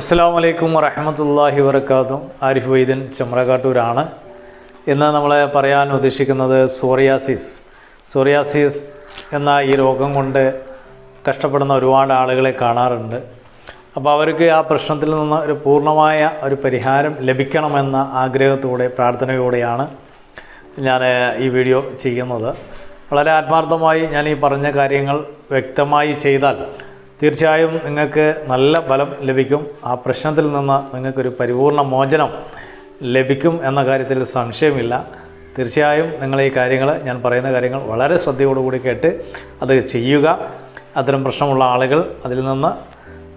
അസ്സാം വലൈക്കും വറഹമത്തല്ലാഹി വരക്കാത്തും ആരിഫ് വൈദൻ ചമ്രകാട്ടൂരാണ് ഇന്ന് നമ്മൾ പറയാൻ ഉദ്ദേശിക്കുന്നത് സോറിയാസിസ്. സോറിയാസിസ് എന്ന ഈ രോഗം കൊണ്ട് കഷ്ടപ്പെടുന്ന ഒരുപാട് ആളുകളെ കാണാറുണ്ട്. അപ്പോൾ അവർക്ക് ആ പ്രശ്നത്തിൽ നിന്ന് ഒരു പൂർണമായ ഒരു പരിഹാരം ലഭിക്കണമെന്ന ആഗ്രഹത്തോടെ പ്രാർത്ഥനയോടെയാണ് ഞാൻ ഈ വീഡിയോ ചെയ്യുന്നത്. വളരെ ആത്മാർത്ഥമായി ഞാൻ ഈ പറഞ്ഞ കാര്യങ്ങൾ വ്യക്തമായി ചെയ്താൽ തീർച്ചയായും നിങ്ങൾക്ക് നല്ല ഫലം ലഭിക്കും. ആ പ്രശ്നത്തിൽ നിന്ന് നിങ്ങൾക്കൊരു പരിപൂർണ മോചനം ലഭിക്കും എന്ന കാര്യത്തിൽ സംശയമില്ല. തീർച്ചയായും നിങ്ങൾ ഈ കാര്യങ്ങൾ ഞാൻ പറയുന്ന കാര്യങ്ങൾ വളരെ ശ്രദ്ധയോടുകൂടി കേട്ട് അത് ചെയ്യുക. അത്തരം പ്രശ്നമുള്ള ആളുകൾ അതിൽ നിന്ന്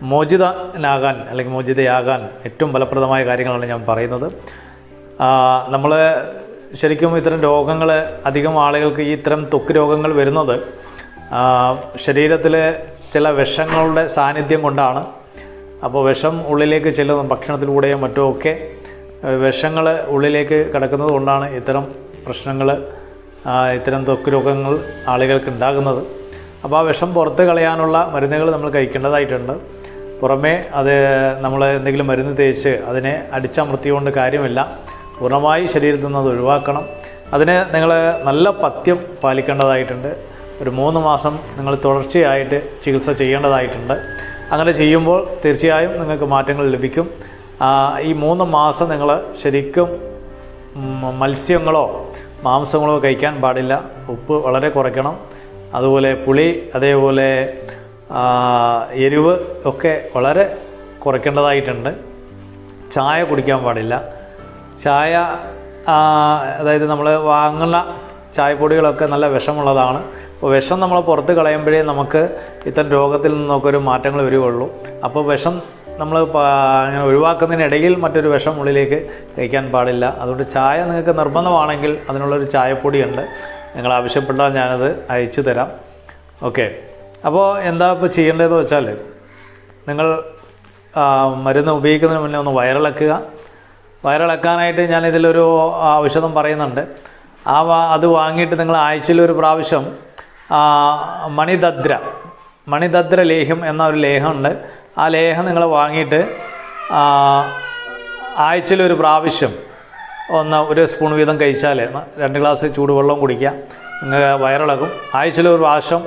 മോചിതനാകാൻ അല്ലെങ്കിൽ മോചിതയാകാൻ ഏറ്റവും ഫലപ്രദമായ കാര്യങ്ങളാണ് ഞാൻ പറയുന്നത്. നമ്മൾ ശരിക്കും ഇത്തരം രോഗങ്ങൾ അധികം ആളുകൾക്ക് ഈ ഇത്തരം ത്വക്ക് രോഗങ്ങൾ വരുന്നത് ശരീരത്തിൽ ചില വിഷങ്ങളുടെ സാന്നിധ്യം കൊണ്ടാണ്. അപ്പോൾ വിഷം ഉള്ളിലേക്ക് ചെല്ലുന്ന ഭക്ഷണത്തിലൂടെയോ മറ്റോ ഒക്കെ വിഷങ്ങൾ ഉള്ളിലേക്ക് കിടക്കുന്നത് കൊണ്ടാണ് ഇത്തരം പ്രശ്നങ്ങൾ ഇത്തരം ത്വക്ക് രോഗങ്ങൾ ആളുകൾക്ക് ഉണ്ടാകുന്നത്. അപ്പോൾ ആ വിഷം പുറത്ത് കളയാനുള്ള മരുന്നുകൾ നമ്മൾ കഴിക്കേണ്ടതായിട്ടുണ്ട്. പുറമേ അത് നമ്മൾ എന്തെങ്കിലും മരുന്ന് തേച്ച് അതിനെ അടിച്ചമർത്തിക്കൊണ്ട് കാര്യമില്ല. പൂർണമായി ശരീരത്തിൽ നിന്ന് അത് ഒഴിവാക്കണം. അതിന് നിങ്ങൾ നല്ല പഥ്യം പാലിക്കേണ്ടതായിട്ടുണ്ട്. ഒരു മൂന്ന് മാസം നിങ്ങൾ തുടർച്ചയായിട്ട് ചികിത്സ ചെയ്യേണ്ടതായിട്ടുണ്ട്. അങ്ങനെ ചെയ്യുമ്പോൾ തീർച്ചയായും നിങ്ങൾക്ക് മാറ്റങ്ങൾ ലഭിക്കും. ഈ മൂന്ന് മാസം നിങ്ങൾ ശരിക്കും മത്സ്യങ്ങളോ മാംസങ്ങളോ കഴിക്കാൻ പാടില്ല. ഉപ്പ് വളരെ കുറയ്ക്കണം. അതുപോലെ പുളി അതേപോലെ എരിവ് ഒക്കെ വളരെ കുറയ്ക്കേണ്ടതായിട്ടുണ്ട്. ചായ കുടിക്കാൻ പാടില്ല. ചായ അതായത് നമ്മൾ വാങ്ങുന്ന ചായപ്പൊടികളൊക്കെ നല്ല വിഷമുള്ളതാണ്. അപ്പോൾ വിഷം നമ്മൾ പുറത്ത് കളയുമ്പോഴേ നമുക്ക് ഇത്തരം രോഗത്തിൽ നിന്നൊക്കെ ഒരു മാറ്റങ്ങൾ വരികയുള്ളൂ അപ്പോൾ വിഷം നമ്മൾ അങ്ങനെ ഒഴിവാക്കുന്നതിനിടയിൽ മറ്റൊരു വിഷം ഉള്ളിലേക്ക് കഴിക്കാൻ പാടില്ല. അതുകൊണ്ട് ചായ നിങ്ങൾക്ക് നിർബന്ധമാണെങ്കിൽ അതിനുള്ളൊരു ചായപ്പൊടിയുണ്ട്. നിങ്ങൾ ആവശ്യപ്പെട്ടാൽ ഞാനത് അയച്ചു തരാം. ഓക്കെ. അപ്പോൾ എന്താ ഇപ്പോൾ ചെയ്യേണ്ടതെന്ന് വെച്ചാൽ നിങ്ങൾ മരുന്ന് ഉപയോഗിക്കുന്നതിന് മുന്നേ ഒന്ന് വയറിളക്കുക. വയറിളക്കാനായിട്ട് ഞാനിതിലൊരു ഔഷധം പറയുന്നുണ്ട്. ആ അത് വാങ്ങിയിട്ട് നിങ്ങൾ ആഴ്ചയിൽ ഒരു പ്രാവശ്യം മണിദദ്ര. മണിദദ്ര ലേഹ്യം എന്ന ഒരു ലേഹമുണ്ട് ആ ലേഹം നിങ്ങൾ വാങ്ങിയിട്ട് ആഴ്ചയിൽ ഒരു പ്രാവശ്യം ഒന്ന് ഒരു സ്പൂൺ വീതം കഴിച്ചാൽ രണ്ട് ഗ്ലാസ് ചൂടുവെള്ളം കുടിക്കുക. നിങ്ങൾക്ക് വയറിളക്കും ആഴ്ചയിൽ ഒരു പ്രാവശ്യം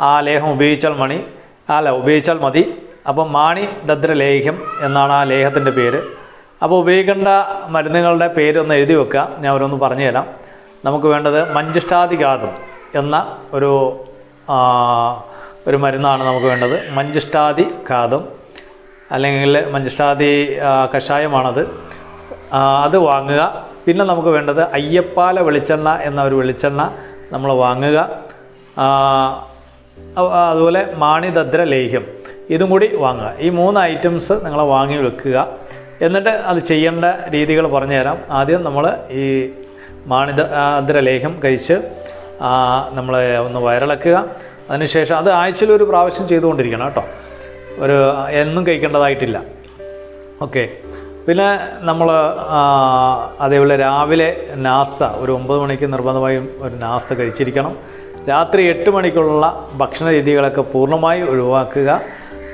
ആ ലേഹം ഉപയോഗിച്ചാൽ മണി അല്ല ഉപയോഗിച്ചാൽ മതി. അപ്പം മാണി ദദ്ര ലേഹ്യം എന്നാണ് ആ ലേഹത്തിന്റെ പേര്. അപ്പോൾ ഉപയോഗിക്കേണ്ട മരുന്നുകളുടെ പേരൊന്ന് എഴുതി വെക്കുക. ഞാൻ ഓരോന്ന് പറഞ്ഞു തരാം നമുക്ക് വേണ്ടത് മഞ്ചിഷ്ടാതിഘാതം. എന്ന ഒരു ഒരു മരുന്നാണ് നമുക്ക് വേണ്ടത്. മഞ്ചിഷ്ടാദി ഘാതം അല്ലെങ്കിൽ മഞ്ചിഷ്ടാദി കഷായമാണത്. അത് വാങ്ങുക. പിന്നെ നമുക്ക് വേണ്ടത് അയ്യപ്പാല വെളിച്ചെണ്ണ എന്ന ഒരു വെളിച്ചെണ്ണ നമ്മൾ വാങ്ങുക. അതുപോലെ മാണിദദ്ര ലേഹ്യം ഇതും കൂടി വാങ്ങുക. ഈ മൂന്ന് ഐറ്റംസ് നിങ്ങൾ വാങ്ങി വെക്കുക. എന്നിട്ട് അത് ചെയ്യേണ്ട രീതികൾ പറഞ്ഞുതരാം. ആദ്യം നമ്മൾ ഈ മാണിദദ്ര ലേഹ്യം കഴിച്ച് നമ്മൾ ഒന്ന് വയറിളക്കുക. അതിനുശേഷം അത് ആഴ്ചയിൽ ഒരു പ്രാവശ്യം ചെയ്തുകൊണ്ടിരിക്കണം കേട്ടോ. ഒരു എന്നും കഴിക്കേണ്ടതായിട്ടില്ല. ഓക്കെ. പിന്നെ നമ്മൾ അതേപോലെ രാവിലെ നാസ്ത ഒരു ഒമ്പത് മണിക്ക് നിർബന്ധമായും ഒരു നാസ്ത കഴിച്ചിരിക്കണം. രാത്രി എട്ട് മണിക്കുള്ള ഭക്ഷണ രീതികളൊക്കെ പൂർണമായി ഒഴിവാക്കുക.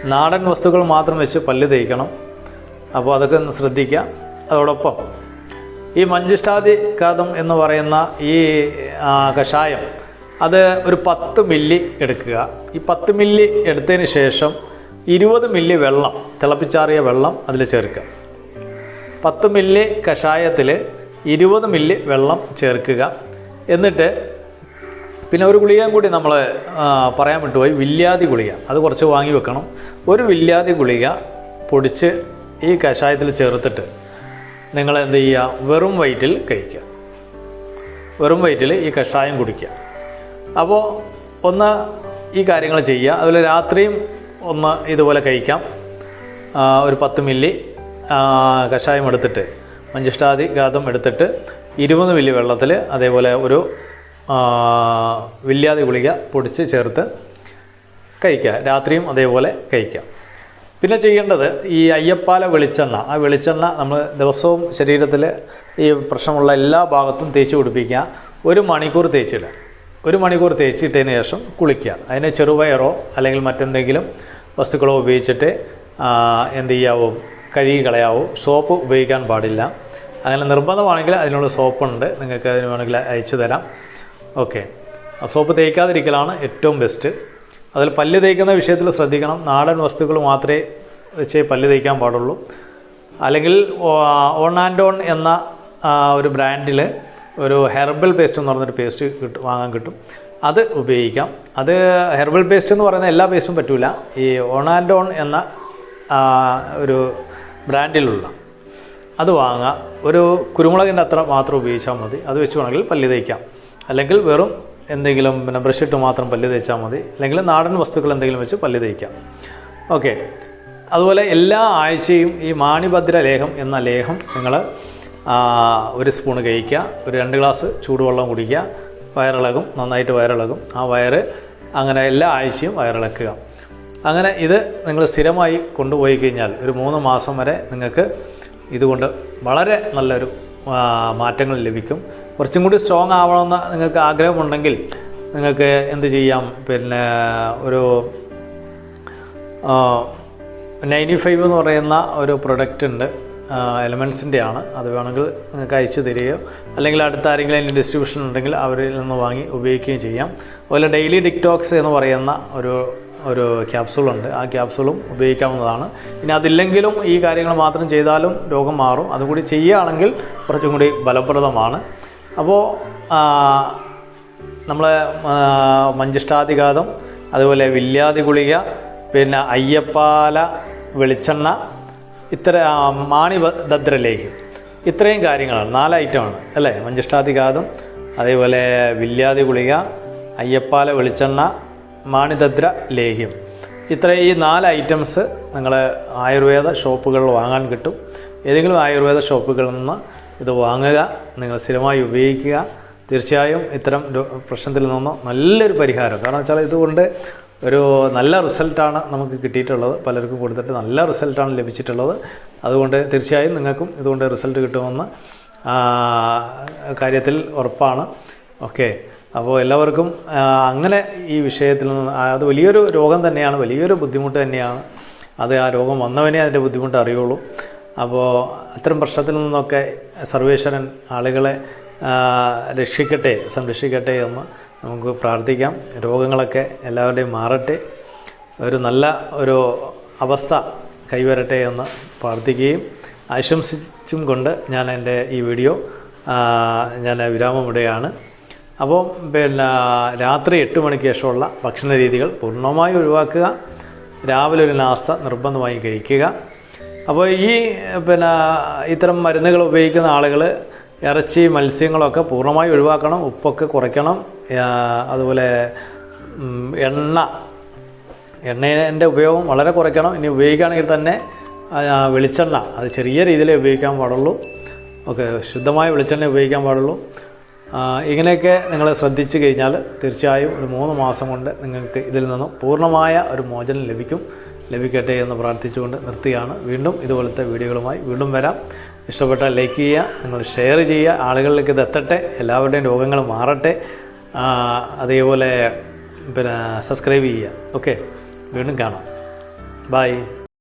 നാടൻ വസ്തുക്കൾ മാത്രം വെച്ച് പല്ല് തേക്കണം. അപ്പോൾ അതൊക്കെ ഒന്ന് ശ്രദ്ധിക്കുക. അതോടൊപ്പം ഈ മഞ്ചിഷ്ടാതി കഥം എന്ന് പറയുന്ന ഈ കഷായം അത് ഒരു പത്ത് മില്ലി എടുക്കുക. ഈ പത്ത് മില്ലി എടുത്തതിന് ശേഷം ഇരുപത് മില്ലി വെള്ളം തിളപ്പിച്ചാറിയ വെള്ളം അതിൽ ചേർക്കുക. പത്ത് മില്ലി കഷായത്തിൽ ഇരുപത് മില്ലി വെള്ളം ചേർക്കുക. എന്നിട്ട് പിന്നെ ഒരു ഗുളികയും കൂടി നമ്മൾ പറയാൻ വിട്ടുപോയി വില്യാതി ഗുളിക അത് കുറച്ച് വാങ്ങി വെക്കണം. ഒരു വില്യാതി ഗുളിക പൊടിച്ച് ഈ കഷായത്തിൽ ചേർത്തിട്ട് നിങ്ങൾ എന്ത് ചെയ്യുക വെറും വയറ്റിൽ കഴിക്കുക. വെറും വയറ്റിൽ ഈ കഷായം കുടിക്കുക. അപ്പോൾ ഒന്ന് ഈ കാര്യങ്ങൾ ചെയ്യുക. അതുപോലെ രാത്രിയും ഒന്ന് ഇതുപോലെ കഴിക്കാം. ഒരു പത്ത് മില്ലി കഷായം എടുത്തിട്ട് മഞ്ചിഷ്ടാതി ഘാതം എടുത്തിട്ട് ഇരുപത് മില്ലി വെള്ളത്തിൽ അതേപോലെ ഒരു വില്യാതി ഗുളിക പൊടിച്ച് ചേർത്ത് കഴിക്കുക. രാത്രിയും അതേപോലെ കഴിക്കാം. പിന്നെ ചെയ്യേണ്ടത് ഈ അയ്യപ്പാല വെളിച്ചെണ്ണ. ആ വെളിച്ചെണ്ണ നമ്മൾ ദിവസവും ശരീരത്തിൽ ഈ പ്രശ്നമുള്ള എല്ലാ ഭാഗത്തും തേച്ച് പിടിപ്പിക്കുക. ഒരു മണിക്കൂർ തേച്ചിടുക ഒരു മണിക്കൂർ തേച്ചിട്ടതിന് ശേഷം കുളിക്കുക. അതിന് ചെറുപയറോ അല്ലെങ്കിൽ മറ്റെന്തെങ്കിലും വസ്തുക്കളോ ഉപയോഗിച്ചിട്ട് എന്ത് ചെയ്യാവോ? കഴുകി കളയാവോ. സോപ്പ് ഉപയോഗിക്കാൻ പാടില്ല. അങ്ങനെ നിർബന്ധമാണെങ്കിൽ അതിനുള്ള സോപ്പുണ്ട്. നിങ്ങൾക്ക് അതിന് വേണമെങ്കിൽ അയച്ചു തരാം. ഓക്കെ. സോപ്പ് തേക്കാതിരിക്കലാണ് ഏറ്റവും ബെസ്റ്റ്. അതിൽ പല്ല് തേക്കുന്ന വിഷയത്തിൽ ശ്രദ്ധിക്കണം. നാടൻ വസ്തുക്കൾ മാത്രമേ വെച്ച് പല്ല് തേക്കാൻ പാടുള്ളൂ. അല്ലെങ്കിൽ ഓൺ ആൻഡ് ഓൺ എന്ന ഒരു ബ്രാൻഡിൽ ഒരു ഹെർബൽ പേസ്റ്റ് എന്ന് പറഞ്ഞൊരു പേസ്റ്റ് കിട്ടും വാങ്ങാൻ കിട്ടും. അത് ഉപയോഗിക്കാം. അത് ഹെർബൽ പേസ്റ്റ് എന്ന് പറയുന്ന എല്ലാ പേസ്റ്റും പറ്റില്ല ഈ ഓൺ ആൻഡ് ഓൺ എന്ന ഒരു ബ്രാൻഡിലുള്ള അത് വാങ്ങുക ഒരു കുരുമുളകിന്റെ അത്ര മാത്രം ഉപയോഗിച്ചാൽ മതി. അത് വെച്ച് വേണമെങ്കിൽ പല്ല് തേക്കാം. അല്ലെങ്കിൽ വെറും എന്തെങ്കിലും പിന്നെ ബ്രഷ് ഇട്ട് മാത്രം പല്ല് തേച്ചാൽ മതി. അല്ലെങ്കിൽ നാടൻ വസ്തുക്കൾ എന്തെങ്കിലും വെച്ച് പല്ല് തേക്കാം. ഓക്കെ അതുപോലെ എല്ലാ ആഴ്ചയും ഈ മാണിഭദ്ര ലേഹം എന്ന ലേഹം നിങ്ങൾ ഒരു സ്പൂൺ കഴിക്കുക. ഒരു രണ്ട് ഗ്ലാസ് ചൂടുവെള്ളം കുടിക്കുക. വയറിളകും. നന്നായിട്ട് വയറിളകും. ആ വയറ് അങ്ങനെ എല്ലാ ആഴ്ചയും വയറിളക്കുക. അങ്ങനെ ഇത് നിങ്ങൾ സ്ഥിരമായി കൊണ്ടുപോയി കഴിഞ്ഞാൽ ഒരു മൂന്ന് മാസം വരെ നിങ്ങൾക്ക് ഇതുകൊണ്ട് വളരെ നല്ലൊരു മാറ്റങ്ങൾ ലഭിക്കും. കുറച്ചും കൂടി സ്ട്രോങ് ആവണമെന്ന് നിങ്ങൾക്ക് ആഗ്രഹമുണ്ടെങ്കിൽ നിങ്ങൾക്ക് എന്ത് ചെയ്യാം? പിന്നെ ഒരു നയന്റി ഫൈവ് എന്ന് പറയുന്ന ഒരു പ്രൊഡക്റ്റ് ഉണ്ട്. എലമെൻസിന്റെ ആണ് അത് വേണമെങ്കിൽ നിങ്ങൾക്ക് അയച്ചു തരികയോ അല്ലെങ്കിൽ അടുത്ത ആരെങ്കിലും അതിന്റെ ഡിസ്ട്രിബ്യൂഷൻ ഉണ്ടെങ്കിൽ അവരിൽ നിന്ന് വാങ്ങി ഉപയോഗിക്കുകയും ചെയ്യാം. അതുപോലെ ഡെയിലി ഡിക്ടോക്സ് എന്ന് പറയുന്ന ഒരു ഒരു ക്യാപ്സൂളുണ്ട് ആ ക്യാപ്സൂളും ഉപയോഗിക്കാവുന്നതാണ്. പിന്നെ അതില്ലെങ്കിലും ഈ കാര്യങ്ങൾ മാത്രം ചെയ്താലും രോഗം മാറും. അതുകൂടി ചെയ്യുകയാണെങ്കിൽ കുറച്ചും കൂടി ഫലപ്രദമാണ്. അപ്പോൾ നമ്മളെ മഞ്ചിഷ്ടാതിഘാതം അതുപോലെ വില്യാതി ഗുളിക പിന്നെ അയ്യപ്പാല വെളിച്ചെണ്ണ ഇത്ര മാണിഭദ്രലേഖ്യം ഇത്രയും കാര്യങ്ങളാണ്. നാല് ഐറ്റമാണ് അല്ലേ? മഞ്ചിഷ്ടാതിഘാതം അതേപോലെ വില്യാതി ഗുളിക അയ്യപ്പാല വെളിച്ചെണ്ണ മാണിദദ്ര ലേഹ്യം ഇത്ര ഈ നാല് ഐറ്റംസ് നിങ്ങൾ ആയുർവേദ ഷോപ്പുകളിൽ വാങ്ങാൻ കിട്ടും. ഏതെങ്കിലും ആയുർവേദ ഷോപ്പുകളിൽ നിന്ന് ഇത് വാങ്ങുക നിങ്ങൾ സ്ഥിരമായി ഉപയോഗിക്കുക. തീർച്ചയായും ഇത്തരം പ്രശ്നത്തിൽ നിന്നും നല്ലൊരു പരിഹാരം. കാരണം വെച്ചാൽ ഇതുകൊണ്ട് ഒരു നല്ല റിസൾട്ടാണ് നമുക്ക് കിട്ടിയിട്ടുള്ളത്. പലർക്കും കൊടുത്തിട്ട് നല്ല റിസൾട്ടാണ് ലഭിച്ചിട്ടുള്ളത്. അതുകൊണ്ട് തീർച്ചയായും നിങ്ങൾക്കും ഇതുകൊണ്ട് റിസൾട്ട് കിട്ടുമെന്ന് കാര്യത്തിൽ ഉറപ്പാണ്. ഓക്കെ. അപ്പോൾ എല്ലാവർക്കും അങ്ങനെ ഈ വിഷയത്തിൽ നിന്ന് അത് വലിയൊരു രോഗം തന്നെയാണ് വലിയൊരു ബുദ്ധിമുട്ട് തന്നെയാണ്. അത് ആ രോഗം വന്നവനെ അതിന്റെ ബുദ്ധിമുട്ട് അറിയുള്ളൂ. അപ്പോൾ അത്തരം പ്രശ്നത്തിൽ നിന്നൊക്കെ സർവേശ്വരൻ ആളുകളെ രക്ഷിക്കട്ടെ സംരക്ഷിക്കട്ടെ എന്ന് നമുക്ക് പ്രാർത്ഥിക്കാം. രോഗങ്ങളൊക്കെ എല്ലാവരുടെയും മാറട്ടെ. ഒരു നല്ല ഒരു അവസ്ഥ കൈവരട്ടെ എന്ന് പ്രാർത്ഥിക്കുകയും ആശംസിച്ചും കൊണ്ട് ഞാൻ എന്റെ ഈ വീഡിയോ ഞാൻ വിരാമമിടുകയാണ് അപ്പോൾ പിന്നെ രാത്രി എട്ട് മണിക്ക് ശേഷമുള്ള ഭക്ഷണ രീതികൾ പൂർണമായി ഒഴിവാക്കുക. രാവിലെ ഒരു നാസ്ത നിർബന്ധമായി കഴിക്കുക. അപ്പോൾ ഈ പിന്നെ ഇത്തരം മരുന്നുകൾ ഉപയോഗിക്കുന്ന ആളുകൾ ഇറച്ചി മത്സ്യങ്ങളൊക്കെ പൂർണമായി ഒഴിവാക്കണം ഉപ്പൊക്കെ കുറയ്ക്കണം അതുപോലെ എണ്ണ എണ്ണേന്റെ ഉപയോഗം വളരെ കുറയ്ക്കണം. ഇനി ഉപയോഗിക്കുകയാണെങ്കിൽ തന്നെ വെളിച്ചെണ്ണ അത് ചെറിയ രീതിയിലേ ഉപയോഗിക്കാൻ പാടുള്ളൂ. ഓക്കെ ശുദ്ധമായ വെളിച്ചെണ്ണ ഉപയോഗിക്കാൻ പാടുള്ളൂ. ഇങ്ങനെയൊക്കെ നിങ്ങൾ ശ്രദ്ധിച്ചു കഴിഞ്ഞാൽ തീർച്ചയായും ഒരു മൂന്ന് മാസം കൊണ്ട് നിങ്ങൾക്ക് ഇതിൽ നിന്നും പൂർണമായ ഒരു മോചനം ലഭിക്കും. ലഭിക്കട്ടെ എന്ന് പ്രാർത്ഥിച്ചുകൊണ്ട് നിർത്തിയാണ്. വീണ്ടും ഇതുപോലത്തെ വീഡിയോകളുമായി വീണ്ടും വരാം. ഇഷ്ടപ്പെട്ടാൽ ലൈക്ക് ചെയ്യുക നിങ്ങൾ ഷെയർ ചെയ്യുക. ആളുകളിലേക്ക് ഇത് എത്തട്ടെ എല്ലാവരുടെയും രോഗങ്ങൾ മാറട്ടെ. അതേപോലെ പിന്നെ സബ്സ്ക്രൈബ് ചെയ്യുക. ഓക്കെ വീണ്ടും കാണാം. ബൈ